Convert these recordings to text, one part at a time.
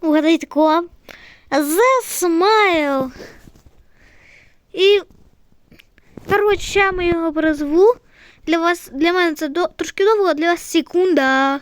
Угадайте кого. The Smile. І, коротше, ми його призву. Для вас, для мене це до, трошки довго, для вас секунда.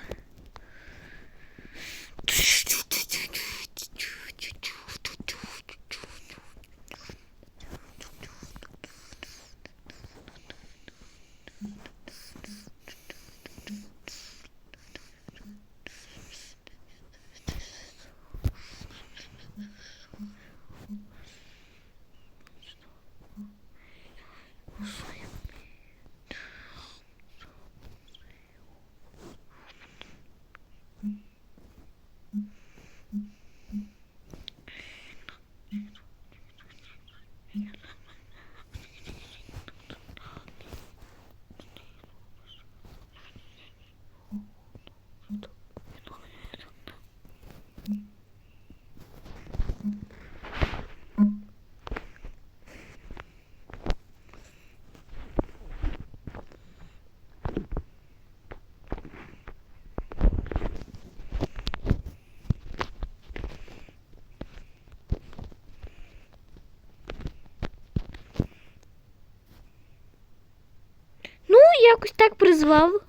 Ну, якось так призвав.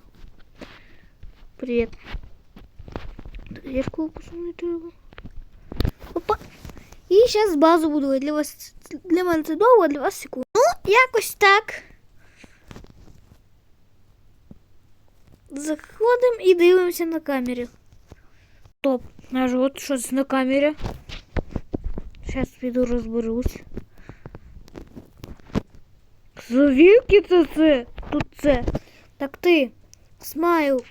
Привіт. Дверку посунути треба. Опа. І зараз базу буду. Для вас для мене це довго, а для вас секунд. Ну, якось так. Заходимо і дивимося на камері. Стоп, аж от щось на камері. Зараз піду розберусь. Звідки це це? Тут це. Так ти, смайл,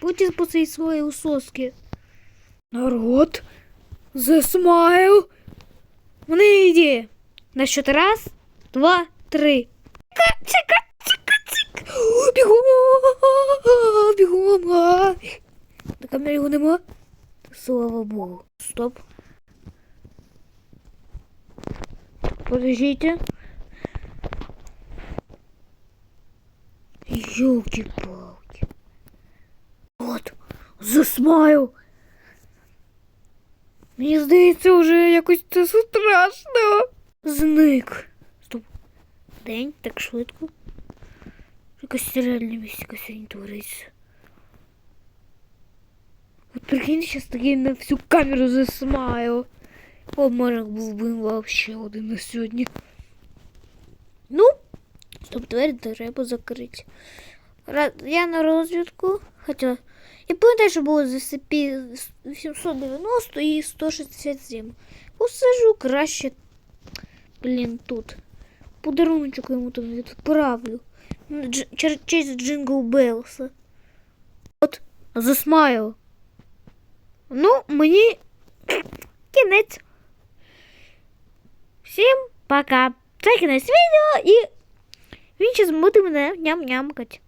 будь по цій своїй усоски. Народ, the смайл. Вони йде. На счет раз, два, три. Чека, чека. О, Бігом, бігом. На камері його нема. Слава Богу. Стоп. Подождите. Ёлки-палки. От, засмаю. Мені здається, вже якось це страшно. Зник. Стоп. День, так швидко. Якась реальна містика сьогодні твориться. От прикинь, зараз таки на всю камеру засмаю. Обморок був би вообще один на сьогодні. Ну, Стоп, двері треба закрити. Ра- Я на розвідку. Хоча. Я пам'ятаю, що було за СП 790 і 167. Посажу краще. Блін, тут. Подаруночок йому там відправлю. Ну, дж- чер- Через Джингл Белса. От, засмаю. Ну, мені кінець. Всім пока. Це кінець відео і він ще змути мене ням-нямкать.